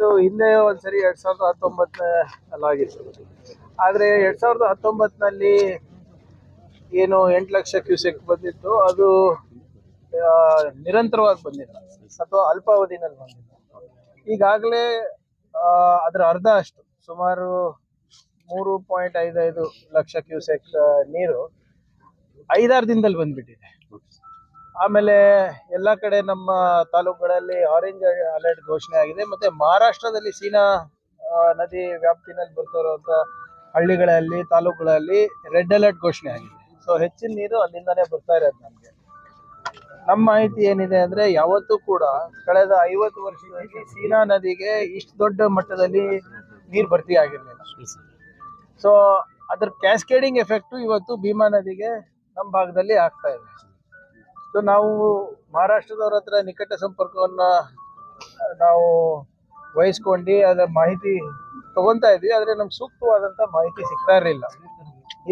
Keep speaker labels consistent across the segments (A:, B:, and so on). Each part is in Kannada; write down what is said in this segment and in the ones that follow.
A: ಇದು ಹಿಂದೆ ಒಂದ್ಸರಿ ಎರಡು ಸಾವಿರದ ಹತ್ತೊಂಬತ್ತಲ್ಲಿ ಆಗಿತ್ತು. ಆದ್ರೆ ಎರಡ್ ಸಾವಿರದ ಹತ್ತೊಂಬತ್ತಿನಲ್ಲಿ ಏನು ಎಂಟು ಲಕ್ಷ ಕ್ಯೂಸೆಕ್ ಬಂದಿತ್ತು. ಅದು ನಿರಂತರವಾಗಿ ಬಂದಿಲ್ಲ. ಅಥವಾ ಅಲ್ಪಾವಧಿನಲ್ಲಿ ಬಂದಿಲ್ಲ. ಈಗಾಗಲೇ ಅದರ ಅರ್ಧ ಅಷ್ಟು. ಸುಮಾರು ಮೂರು ಪಾಯಿಂಟ್ ಐದೈದು ಲಕ್ಷ ಕ್ಯೂಸೆಕ್ ನೀರು ಐದಾರು ದಿನದಲ್ಲಿ ಬಂದ್ಬಿಟ್ಟಿದೆ. ಆಮೇಲೆ ಎಲ್ಲ ಕಡೆ ನಮ್ಮ ತಾಲೂಕುಗಳಲ್ಲಿ ಆರೆಂಜ್ ಅಲರ್ಟ್ ಘೋಷಣೆ ಆಗಿದೆ. ಮತ್ತೆ ಮಹಾರಾಷ್ಟ್ರದಲ್ಲಿ ಸೀನಾ ನದಿ ವ್ಯಾಪ್ತಿನಲ್ಲಿ ಬರ್ತಿರುವಂತ ಹಳ್ಳಿಗಳಲ್ಲಿ, ತಾಲೂಕುಗಳಲ್ಲಿ ರೆಡ್ ಅಲರ್ಟ್ ಘೋಷಣೆ ಆಗಿದೆ. ಸೊ ಹೆಚ್ಚಿನ ನೀರು ಅಲ್ಲಿಂದಾನೇ ಬರ್ತಾ ಇರೋದು ನಮಗೆ. ನಮ್ಮ ಮಾಹಿತಿ ಏನಿದೆ ಅಂದ್ರೆ ಯಾವತ್ತೂ ಕೂಡ ಕಳೆದ ಐವತ್ತು ವರ್ಷದಲ್ಲಿ ಸೀನಾ ನದಿಗೆ ಇಷ್ಟು ದೊಡ್ಡ ಮಟ್ಟದಲ್ಲಿ ನೀರು ಭರ್ತಿ ಆಗಿರಲಿಲ್ಲ. ಸೊ ಅದ್ರ ಕ್ಯಾಸ್ಕೇಡಿಂಗ್ ಎಫೆಕ್ಟ್ ಇವತ್ತು ಭೀಮಾ ನದಿಗೆ ನಮ್ಮ ಭಾಗದಲ್ಲಿ ಆಗ್ತಾ ಇದೆ. ಸೊ ನಾವು ಮಹಾರಾಷ್ಟ್ರದವ್ರ ಹತ್ರ ನಿಕಟ ಸಂಪರ್ಕವನ್ನ ನಾವು ವಹಿಸ್ಕೊಂಡು ಅದರ ಮಾಹಿತಿ ತಗೊಂತಾ ಇದ್ವಿ, ಆದರೆ ನಮ್ಗೆ ಸೂಕ್ತವಾದಂತ ಮಾಹಿತಿ ಸಿಗ್ತಾ ಇರಲಿಲ್ಲ.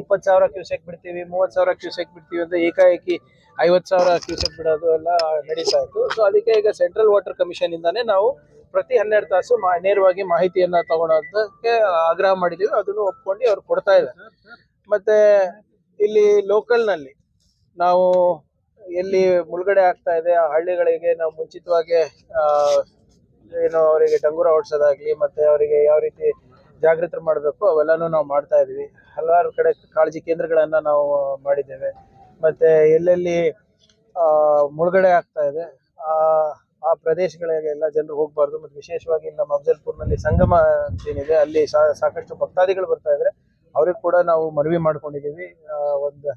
A: ಇಪ್ಪತ್ತು ಸಾವಿರ ಕ್ಯೂಸೆಕ್ ಬಿಡ್ತೀವಿ, ಮೂವತ್ತು ಸಾವಿರ ಕ್ಯೂಸೆಕ್ ಬಿಡ್ತೀವಿ ಅಂತ ಏಕಾಏಕಿ ಐವತ್ತು ಸಾವಿರ ಕ್ಯೂಸೆಕ್ ಬಿಡೋದು ಎಲ್ಲ ನಡೀತಾ ಇತ್ತು. ಸೊ ಅದಕ್ಕೆ ಈಗ ಸೆಂಟ್ರಲ್ ವಾಟರ್ ಕಮಿಷನ್ ಇಂದಾನೆ ನಾವು ಪ್ರತಿ ಹನ್ನೆರಡು ತಾಸು ಮಾ, ನೇರವಾಗಿ ಮಾಹಿತಿಯನ್ನ ತಗೊಳೋದಕ್ಕೆ ಆಗ್ರಹ ಮಾಡಿದ್ದೀವಿ ಅದನ್ನು ಒಪ್ಕೊಂಡು ಅವ್ರು ಕೊಡ್ತಾ ಇದ್ದಾರೆ. ಮತ್ತೆ ಇಲ್ಲಿ ಲೋಕಲ್ನಲ್ಲಿ ನಲ್ಲಿ ನಾವು ಎಲ್ಲಿ ಮುಳುಗಡೆ ಆಗ್ತಾ ಇದೆ, ಆ ಹಳ್ಳಿಗಳಿಗೆ ನಾವು ಮುಂಚಿತವಾಗಿ ಏನು ಅವರಿಗೆ ಡಂಗೂರ ಓಡಿಸೋದಾಗ್ಲಿ ಮತ್ತೆ ಅವರಿಗೆ ಯಾವ ರೀತಿ ಜಾಗೃತ ಮಾಡಬೇಕು, ಅವೆಲ್ಲನೂ ನಾವು ಮಾಡ್ತಾ ಇದೀವಿ ಹಲವಾರು ಕಡೆ ಕಾಳಜಿ ಕೇಂದ್ರಗಳನ್ನ ನಾವು ಮಾಡಿದ್ದೇವೆ. ಮತ್ತೆ ಎಲ್ಲೆಲ್ಲಿ ಮುಳುಗಡೆ ಆಗ್ತಾ ಇದೆ, ಆ ಆ ಪ್ರದೇಶಗಳಿಗೆಲ್ಲ ಜನರು ಹೋಗಬಾರ್ದು. ಮತ್ತು ವಿಶೇಷವಾಗಿ ನಮ್ಮ ಅಫಜಲ್ಪುರ್ನಲ್ಲಿ ಸಂಗಮ ಏನಿದೆ, ಅಲ್ಲಿ ಸಾಕಷ್ಟು ಭಕ್ತಾದಿಗಳು ಬರ್ತಾ ಇದ್ದಾರೆ ಅವ್ರಿಗೆ ಕೂಡ ನಾವು ಮನವಿ ಮಾಡ್ಕೊಂಡಿದ್ದೀವಿ. ಒಂದು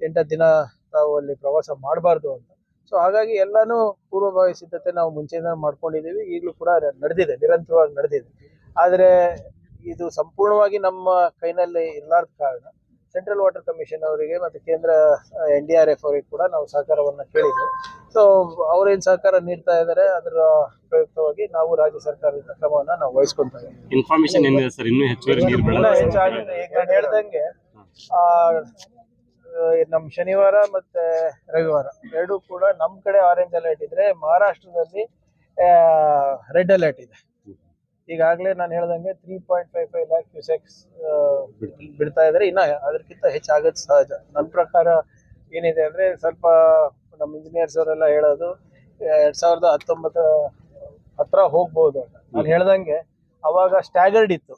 A: ಎಂಟತ್ತು ದಿನ ತಾವು ಅಲ್ಲಿ ಪ್ರವಾಸ ಮಾಡಬಾರ್ದು ಅಂತ. ಸೊ ಹಾಗಾಗಿ ಎಲ್ಲಾನು ಪೂರ್ವಭಾವಿ ಸಿದ್ಧತೆ ನಾವು ಮುಂಚೆಯಿಂದ ಮಾಡ್ಕೊಂಡಿದ್ದೀವಿ. ಈಗಲೂ ಕೂಡ ನಡೆದಿದೆ ನಿರಂತರವಾಗಿ ನಡೆದಿದೆ. ಆದರೆ ಇದು ಸಂಪೂರ್ಣವಾಗಿ ನಮ್ಮ ಕೈನಲ್ಲಿ ಇರ್ಲಾರ್ದ ಕಾರಣ ಸೆಂಟ್ರಲ್ ವಾಟರ್ ಕಮಿಷನ್ ಅವರಿಗೆ ಮತ್ತು ಕೇಂದ್ರ ಎನ್ ಡಿ ಆರ್ ಎಫ್ ಅವರಿಗೆ ಕೂಡ ನಾವು ಸಹಕಾರವನ್ನು ಕೇಳಿದ್ವಿ. ಸೊ ಅವ್ರೇನ್ ಸಹಕಾರ ನೀಡ್ತಾ ಇದ್ದಾರೆ ಅದರ ಪ್ರಯುಕ್ತವಾಗಿ ನಾವು ರಾಜ್ಯ ಸರ್ಕಾರದಿಂದ ಕ್ರಮವನ್ನ ನಾವು ವಹಿಸ್ಕೊಂತ
B: ಇನ್ಫಾರ್ಮೇಶನ್ ಏನಿದೆ ಸರ್? ಇನ್ನೂ ಹೆಚ್ಚುವರಿ ನೀರು
A: ಹೇಳ್ದಂಗೆ ಆ ನಮ್ ಶನಿವಾರ ಮತ್ತೆ ರವಿವಾರ. ಎರಡೂ ಕೂಡ ನಮ್ಮ ಕಡೆ ಆರೆಂಜ್ ಅಲರ್ಟ್ ಇದ್ರೆ ಮಹಾರಾಷ್ಟ್ರದಲ್ಲಿ ರೆಡ್ ಅಲರ್ಟ್ ಇದೆ. ಈಗಾಗಲೇ ನಾನು ಹೇಳ್ದಂಗೆ three point five five lakh cusecs ಬಿಡ್ತಾ ಇದ್ದಾರೆ ಇನ್ನ ಅದಕ್ಕಿಂತ ಹೆಚ್ಚಾಗೋದು ಸಹಜ. ನನ್ನ ಪ್ರಕಾರ ಏನಿದೆ ಅಂದ್ರೆ ಸ್ವಲ್ಪ ನಮ್ಮ ಇಂಜಿನಿಯರ್ಸ್ ಅವರೆಲ್ಲ ಹೇಳೋದು ಎರಡ್ ಸಾವಿರದ ಹತ್ತೊಂಬತ್ತರ ಹತ್ರ ಹೋಗ್ಬೋದು ನಾನು ಹೇಳ್ದಂಗೆ ಅವಾಗ ಸ್ಟ್ಯಾಗರ್ಡ್ ಇತ್ತು.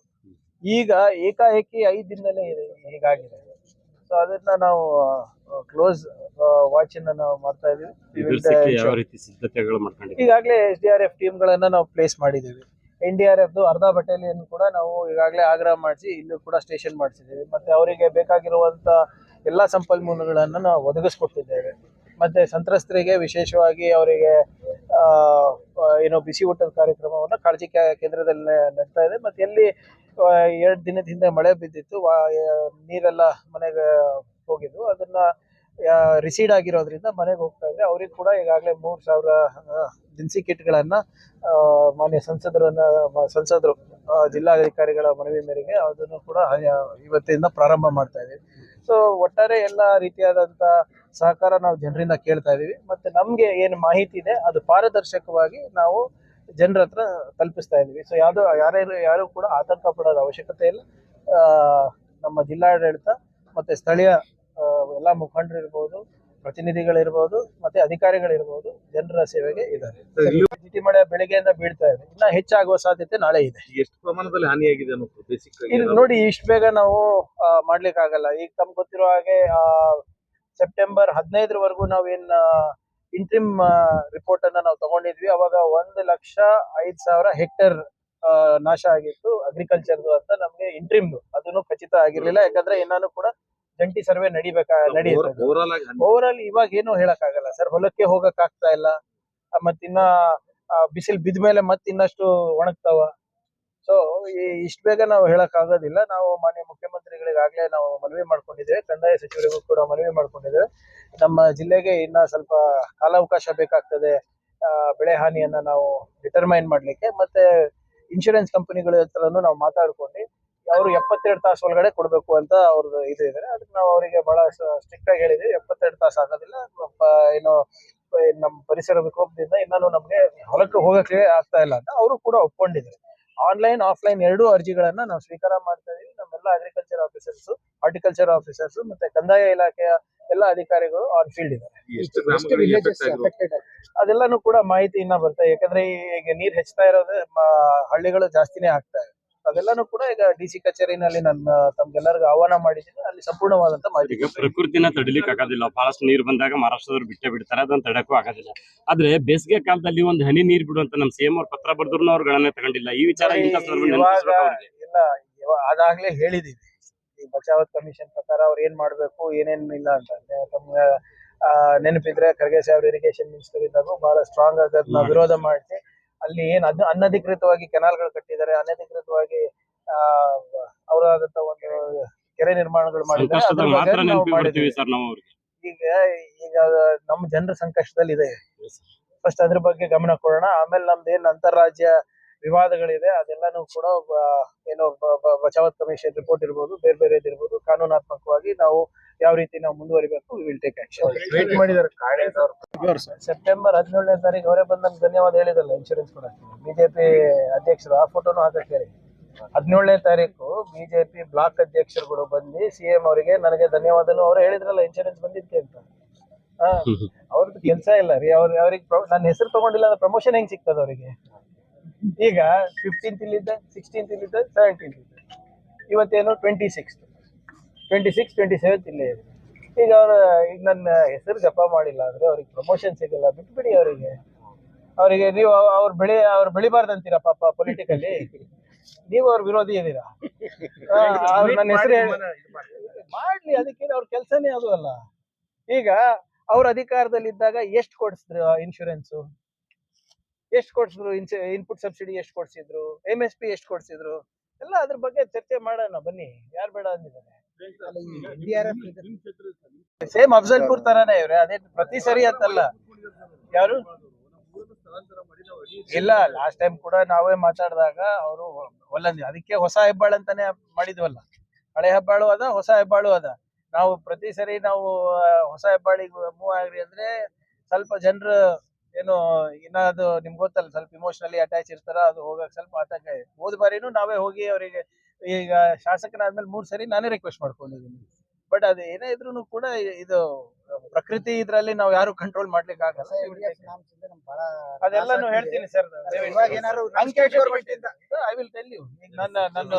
A: ಈಗ ಏಕಾಏಕಿ ಐದ್ ದಿನದಲ್ಲೇ ಇದೆ, ಹೀಗಾಗಿದೆ. ಸೊ ಅದನ್ನ ನಾವು ಕ್ಲೋಸ್ ವಾಚ್ ಅನ್ನ ನಾವು ಮಾಡ್ತಾ ಇದೀವಿ. ಈಗಾಗಲೇ S D R F team ಗಳನ್ನ ನಾವು ಪ್ಲೇಸ್ ಮಾಡಿದ್ದೀವಿ. ಎನ್ ಡಿ ಆರ್ ಎಫ್ ಅರ್ಧ ಬಟಾಲಿಯನ್ ಕೂಡ ನಾವು ಈಗಾಗಲೇ ಆಗ್ರಹ ಮಾಡಿಸಿ ಇಲ್ಲೂ ಕೂಡ ಸ್ಟೇಷನ್ ಮಾಡಿಸಿದ್ದೀವಿ. ಮತ್ತೆ ಅವರಿಗೆ ಬೇಕಾಗಿರುವಂತ ಎಲ್ಲಾ ಸಂಪನ್ಮೂಲಗಳನ್ನ ನಾವು ಒದಗಿಸ್ಕೊಟ್ಟಿದ್ದೇವೆ. ಮತ್ತೆ ಸಂತ್ರಸ್ತರಿಗೆ ವಿಶೇಷವಾಗಿ ಅವರಿಗೆ ಏನು ಬಿಸಿ ಊಟದ ಕಾರ್ಯಕ್ರಮವನ್ನು ಕಾಳಜಿ ಕೇಂದ್ರದಲ್ಲಿ ನಡೀತಾ ಇದೆ. ಮತ್ತೆ ಎಲ್ಲಿ ಎರಡು ದಿನದ ಹಿಂದೆ ಮಳೆ ಬಿದ್ದಿತ್ತು. ನೀರೆಲ್ಲ ಮನೆಗೆ ಹೋಗಿದ್ವು ಅದನ್ನ ರಿಸೀಡ್ ಆಗಿರೋದ್ರಿಂದ ಮನೆಗೆ ಹೋಗ್ತಾ ಇದ್ರೆ ಅವ್ರಿಗೆ ಕೂಡ ಈಗಾಗಲೇ ಮೂರ್ ಸಾವಿರ ದಿನಸಿ ಕಿಟ್ಗಳನ್ನ ಮಾನ್ಯ ಸಂಸದರನ್ನ ಸಂಸದರು ಜಿಲ್ಲಾಧಿಕಾರಿಗಳ ಮನವಿ ಮೇರೆಗೆ ಅದನ್ನು ಕೂಡ ಇವತ್ತಿಂದ ಪ್ರಾರಂಭ ಮಾಡ್ತಾ ಇದ್ದೀವಿ. ಸೊ ಒಟ್ಟಾರೆ ಎಲ್ಲ ರೀತಿಯಾದಂತ ಸಹಕಾರ ನಾವು ಜನರಿಂದ ಕೇಳ್ತಾ ಇದ್ದೀವಿ. ಮತ್ತೆ ನಮಗೆ ಏನು ಮಾಹಿತಿ ಇದೆ, ಅದು ಪಾರದರ್ಶಕವಾಗಿ ನಾವು ಜನರ ಹತ್ರ ತಲುಪಿಸ್ತಾ ಇದ್ದೀವಿ ಸೊ ಯಾವುದೋ ಯಾರ್ಯಾರು ಯಾರು ಕೂಡ ಆತಂಕ ಪಡೋದ ಅವಶ್ಯಕತೆ ಇಲ್ಲ. ನಮ್ಮ ಜಿಲ್ಲಾಡಳಿತ ಮತ್ತೆ ಸ್ಥಳೀಯ ಎಲ್ಲ ಮುಖಂಡರು ಇರ್ಬೋದು ಪ್ರತಿನಿಧಿಗಳಿರ್ಬೋದು ಮತ್ತೆ ಅಧಿಕಾರಿಗಳಿರ್ಬೋದು ಜನರ ಸೇವೆಗೆ ಇದ್ದಾರೆ. ಜಿಟಿ ಮಳೆ ಬೆಳಿಗ್ಗೆಯಿಂದ ಬೀಳ್ತಾ ಇದೆ. ಇನ್ನ ಹೆಚ್ಚಾಗುವ ಸಾಧ್ಯತೆ ನಾಳೆ ಇದೆ.
C: ಎಷ್ಟು ಪ್ರಮಾಣದಲ್ಲಿ ಹಾನಿಯಾಗಿದೆ
A: ಇದು ನೋಡಿ ಇಷ್ಟು ಬೇಗ ನಾವು ಮಾಡ್ಲಿಕ್ಕೆ ಆಗಲ್ಲ ಈಗ ತಮ್ಗೆ ಗೊತ್ತಿರೋ ಹಾಗೆ ಆ, ಸೆಪ್ಟೆಂಬರ್ ಹದಿನೈದರವರೆಗೂ ನಾವೇನ್ ಇಂಟ್ರಿಮ್ ರಿಪೋರ್ಟ್ ಅನ್ನ ನಾವು ತಗೊಂಡಿದ್ವಿ. ಅವಾಗ ಒಂದು ಲಕ್ಷ ಐದ್ ಸಾವಿರ ಹೆಕ್ಟೇರ್ ನಾಶ ಆಗಿತ್ತು ಅಗ್ರಿಕಲ್ಚರ್ದು ಅಂತ ನಮ್ಗೆ ಇಂಟ್ರಿಮ್ದು ಅದನ್ನು ಖಚಿತ ಆಗಿರ್ಲಿಲ್ಲ. ಯಾಕಂದ್ರೆ ಇನ್ನಾನು ಕೂಡ ಜಂಟಿ ಸರ್ವೆ ನಡಿಬೇಕ ನಡೆಯುತ್ತೆ ಓವರ್ ಆಲ್ ಇವಾಗ ಏನು ಹೇಳಕ್ ಆಗಲ್ಲ ಸರ್. ಹೊಲಕ್ಕೆ ಹೋಗಕ್ ಆಗ್ತಾ ಇಲ್ಲ ಮತ್ತಿನ್ನ ಬಿಸಿಲು ಬಿದ್ದ ಮೇಲೆ ಮತ್ ಇನ್ನಷ್ಟು ಒಣಗ್ತಾವ ಸೊ ಇಷ್ಟು ಬೇಗ ನಾವು ಹೇಳಕ್ ಆಗೋದಿಲ್ಲ ನಾವು ಮಾನ್ಯ ಮುಖ್ಯಮಂತ್ರಿಗಳಿಗಾಗ್ಲೇ ನಾವು ಮನವಿ ಮಾಡ್ಕೊಂಡಿದ್ದೇವೆ. ಕಂದಾಯ ಸಚಿವರಿಗೂ ಕೂಡ ಮನವಿ ಮಾಡ್ಕೊಂಡಿದ್ದೇವೆ. ನಮ್ಮ ಜಿಲ್ಲೆಗೆ ಇನ್ನ ಸ್ವಲ್ಪ ಕಾಲಾವಕಾಶ ಬೇಕಾಗ್ತದೆ ಬೆಳೆ ಹಾನಿಯನ್ನ ನಾವು ಡಿಟರ್ಮೈನ್ ಮಾಡ್ಲಿಕ್ಕೆ ಮತ್ತೆ ಇನ್ಶೂರೆನ್ಸ್ ಕಂಪನಿಗಳ ಹತ್ರನೂ ನಾವು ಮಾತಾಡ್ಕೊಂಡು ಅವರು ಎಪ್ಪತ್ತೆರಡು ತಾಸು ಒಳಗಡೆ ಕೊಡ್ಬೇಕು ಅಂತ ಅವ್ರದ್ದು ಇದು ಇದೆ ಅದಕ್ಕೆ ನಾವು ಅವರಿಗೆ ಬಹಳ ಸ್ಟ್ರಿಕ್ಟ್ ಆಗಿ ಹೇಳಿದ್ವಿ, ಎಪ್ಪತ್ತೆರಡು ತಾಸು ಆಗೋದಿಲ್ಲ. ಏನು ನಮ್ಮ ಪರಿಸರ ವಿಕೋಪದಿಂದ ಇನ್ನೂ ನಮ್ಗೆ ಹೊಲಕ್ಕೆ ಹೋಗಕ್ಕೆ ಆಗ್ತಾ ಇಲ್ಲ ಅಂತ ಅವರು ಕೂಡ ಒಪ್ಕೊಂಡಿದ್ದಾರೆ. ಆನ್ಲೈನ್ ಆಫ್ಲೈನ್ ಎರಡೂ ಅರ್ಜಿಗಳನ್ನ ನಾವು ಸ್ವೀಕಾರ ಮಾಡ್ತಾ ಇದೀವಿ. ನಮ್ಮೆಲ್ಲ ಅಗ್ರಿಕಲ್ಚರ್ ಆಫೀಸರ್ಸ್ ಹಾರ್ಟಿಕಲ್ಚರ್ ಆಫೀಸರ್ಸ್ ಮತ್ತೆ ಕಂದಾಯ ಇಲಾಖೆಯ ಎಲ್ಲ ಅಧಿಕಾರಿಗಳು ಆನ್ ಫೀಲ್ಡ್ ಇದ್ದಾರೆ. ಅದೆಲ್ಲಾನು ಕೂಡ ಮಾಹಿತಿ ಇನ್ನ ಬರ್ತಾ ಇದೆ. ಯಾಕಂದ್ರೆ ಈಗ ನೀರ್ ಹೆಚ್ಚತಾ ಇರೋದು ಹಳ್ಳಿಗಳು ಜಾಸ್ತಿನೇ ಆಗ್ತಾ ಇದೆ. ಅದೆಲ್ಲಾನು ಕೂಡ ಈಗ ಡಿ ಸಿ ಕಚೇರಿನಲ್ಲಿ ನನ್ನ ತಮ್ಗೆಲ್ಲರಿಗೂ ಆಹ್ವಾನ ಮಾಡಿದ್ದೀನಿ. ಅಲ್ಲಿ ಸಂಪೂರ್ಣವಾದಂತ ಮಾಹಿತಿ
B: ಈಗ ಪ್ರಕೃತಿನ ತಡಿಲಿಕ್ಕೆ ಆಗೋದಿಲ್ಲ. ಬಹಳಷ್ಟು ನೀರು ಬಂದಾಗ ಮಹಾರಾಷ್ಟ್ರದವ್ರು ಬಿಟ್ಟೆ ಬಿಡ್ತಾರೆ. ಅದನ್ನ ತಡಕ್ಕೂ ಆಗೋದಿಲ್ಲ. ಆದ್ರೆ ಬೇಸಿಗೆ ಕಾಲದಲ್ಲಿ ಒಂದು ಹನಿ ನೀರ್ ಬಿಡುವಂತ ನಮ್ ಸಿಎಂ ಅವ್ರ ಪತ್ರ ಬರೆದ್ರು ಅವ್ರು ಗಣನೆ ತಗೊಂಡಿಲ್ಲ. ಈ ವಿಚಾರ
A: ಇಲ್ಲ ಅದಾಗ್ಲೇ ಹೇಳಿದೀವಿ ಈ ಬಚಾವತ್ ಕಮಿಷನ್ ಪ್ರಕಾರ ಅವ್ರು ಏನ್ ಮಾಡಬೇಕು ಏನೇನ್ ಇಲ್ಲ ಅಂತ. ತಮ್ಗೆ ಆ, ನೆನಪಿದ್ರೆ ಖರ್ಗೆ ಸಾಹೇಬ್ ಇರಿಗೇಷನ್ ಮಿನಿಸ್ಟರ್ ಇದ್ದಾಗ ಬಹಳ ಸ್ಟ್ರಾಂಗ್ ಆಗಿ ಅದನ್ನ
B: ಮಾಡಿ.
A: ವಿರೋಧ ಮಾಡಿಸಿ ಅಲ್ಲಿ ಏನ್ ಅದ್ ಅನಧಿಕೃತವಾಗಿ ಕೆನಾಲ್ಗಳು ಕಟ್ಟಿದ್ದಾರೆ ಅನಧಿಕೃತವಾಗಿ ಆ ಅವರಾದಂತ ಒಂದು ಕೆರೆ ನಿರ್ಮಾಣಗಳು ಮಾಡಿದ್ದಾರೆ ಈಗ ಈಗ ನಮ್ಮ ಜನರ ಸಂಕಷ್ಟದಲ್ಲಿ ಇದೆ ಫಸ್ಟ್ ಅದ್ರ ಬಗ್ಗೆ ಗಮನ ಕೊಡೋಣ ಆಮೇಲೆ ನಮ್ದು ಏನ್ ಅಂತಾರಾಜ್ಯ ವಿವಾದಗಳಿದೆ ಅದೆಲ್ಲಾನು ಕೂಡ ಏನು ಬಚಾವತ್ ಕಮಿಷನ್ ರಿಪೋರ್ಟ್ ಇರ್ಬೋದು ಬೇರೆ ಬೇರೆ ಇರ್ಬೋದು ಕಾನೂನಾತ್ಮಕವಾಗಿ ನಾವು ಯಾವ ರೀತಿ ನಾವು ಮುಂದುವರಿಬೇಕು ವಿಲ್ ಟೇಕ್ ಆಕ್ಷನ್
C: ಮಾಡಿದ್ದಾರೆ
A: ಸೆಪ್ಟೆಂಬರ್ ಹದಿನೇಳನೇ ತಾರೀಕು ಅವರೇ ಬಂದ ನಮ್ಗೆ ಧನ್ಯವಾದ ಹೇಳಿದಲ್ಲ ಇನ್ಶೂರೆನ್ಸ್ ಕೂಡ. ಬಿಜೆಪಿ ಅಧ್ಯಕ್ಷರು ಆ ಫೋಟೋನು ಹಾಕಕ್ಕೆ ಹದಿನೇಳನೇ ತಾರೀಕು ಬಿಜೆಪಿ ಬ್ಲಾಕ್ ಅಧ್ಯಕ್ಷರುಗಳು ಬಂದು ಸಿಎಂ ಅವರಿಗೆ ನನಗೆ ಧನ್ಯವಾದನು ಅವ್ರು ಹೇಳಿದ್ರಲ್ಲ ಇನ್ಶೂರೆನ್ಸ್ ಬಂದಿತ್ತು ಅಂತ. ಹಾ ಅವ್ರದ್ದು ಕೆಲಸ ಇಲ್ಲ ರೀ ಅವ್ರ ಅವ್ರಿಗೆ ನನ್ನ ಹೆಸರು ತಗೊಂಡಿಲ್ಲ ಅಂದ್ರೆ ಪ್ರಮೋಷನ್ ಹೆಂಗ್ ಸಿಗ್ತದ ಅವರಿಗೆ? ಈಗ ಫಿಫ್ಟೀನ್ತ್ ಇಲ್ಲಿದ್ದ ಸಿಕ್ಸ್ಟೀನ್ತ್ ಇಲ್ಲಿದ್ದ ಸೆವೆಂಟೀನ್ತ್ ಇಲ್ಲಿದೆ ಇವತ್ತೇನು twenty six twenty six twenty seventh ಇಲ್ಲೇ ಇದೆ. ಈಗ ಅವರು ಈಗ ನನ್ನ ಹೆಸರು ಜಪ ಮಾಡಿಲ್ಲ ಅಂದ್ರೆ ಅವ್ರಿಗೆ ಪ್ರಮೋಷನ್ ಸಿಗಲ್ಲ ಬಿಟ್ಬಿಡಿ ಅವರಿಗೆ. ಅವರಿಗೆ ನೀವು ಅವ್- ಅವ್ರು ಬೆಳಿ ಅವ್ರು ಬೆಳಿಬಾರ್ದಂತೀರ ಪಾಪ ಪೊಲಿಟಿಕಲ್ಲಿ ನೀವು ಅವ್ರ ವಿರೋಧಿ ಇದ್ದೀರಾ ನನ್ನ ಹೆಸರು ಮಾಡ್ಲಿ ಅದಕ್ಕೆ ಅವ್ರ ಕೆಲಸನೇ ಅದು ಅಲ್ಲ. ಈಗ ಅವ್ರ ಅಧಿಕಾರದಲ್ಲಿ ಇದ್ದಾಗ ಎಷ್ಟು ಕೊಡಿಸಿದ್ರು ಇನ್ಶೂರೆನ್ಸ್ ಎಷ್ಟು ಕೊಡ್ಸಿದ್ರು? ಇನ್ಪುಟ್ ಸಬ್ಸಿಡಿ ಎಷ್ಟು ಕೊಡ್ಸಿದ್ರು? ಎಂ ಎಸ್ ಪಿ ಎಷ್ಟು ಕೊಡ್ಸಿದ್ರು? ಎಲ್ಲ ಅದ್ರ ಬಗ್ಗೆ ಚರ್ಚೆ ಮಾಡೋಣ, ಬನ್ನಿ. ಯಾರು ಬೇಡ ಅಂದಿದ್ದಾರೆ? ಸೇಮ್ ಅಫ್ಜಲ್ಪುರ್ ತರಾನೇ ಇವ್ರೆ. ಅದೇ ಪ್ರತಿ ಸರಿ ಅಂತಲ್ಲ. ಯಾರು? ಇಲ್ಲ ಲಾಸ್ಟ್ ಟೈಮ್ ಕೂಡ ನಾವೇ ಮಾತಾಡಿದಾಗ ಅವರು ಒಲ್ಲಂದಿ ಅದಕ್ಕೆ ಹೊಸ ಹೆಬ್ಬಾಳು ಅಂತಾನೆ ಮಾಡಿದ್ವಲ್ಲ. ಹಳೆ ಹೆಬ್ಬಾಳು ಅದ, ಹೊಸ ಹೆಬ್ಬಾಳು ಅದ. ನಾವು ಪ್ರತಿ ಸರಿ ನಾವು ಹೊಸ ಹೆಬ್ಬಾಳಿಗೆ ಮೂವ್ ಆಗ್ರಿ ಅಂದ್ರೆ ಸ್ವಲ್ಪ ಜನರು ಏನು ಇನ್ನ ಅದು ನಿಮ್ಗೆ ಗೊತ್ತಲ್ಲ ಸ್ವಲ್ಪ ಇಮೋಷನಲಿ ಅಟ್ಯಾಚ್ ಇರ್ತಾರ ಅದು ಹೋಗಕ್ಕೆ ಸ್ವಲ್ಪ ಆತಂಕ ಇದೆ. ಹೋದ ಬಾರಿನೂ ನಾವೇ ಹೋಗಿ ಅವರಿಗೆ ಈಗ ಶಾಸಕನಾದ್ಮೇಲೆ ಮೂರು ಸರಿ ನಾನೇ ರಿಕ್ವೆಸ್ಟ್ ಮಾಡ್ಕೊಂಡಿದ್ದೀನಿ. ಬಟ್ ಅದು ಏನೇ ಇದ್ರು ಕೂಡ ಇದು ಪ್ರಕೃತಿ ಇದ್ರಲ್ಲಿ ನಾವು ಯಾರು ಕಂಟ್ರೋಲ್ ಮಾಡ್ಲಿಕ್ಕೆ ಆಗಲ್ಲ. ಅದೆಲ್ಲಾನು ಹೇಳ್ತೀನಿ sir. I will tell you ನನ್ನ ನನ್ನ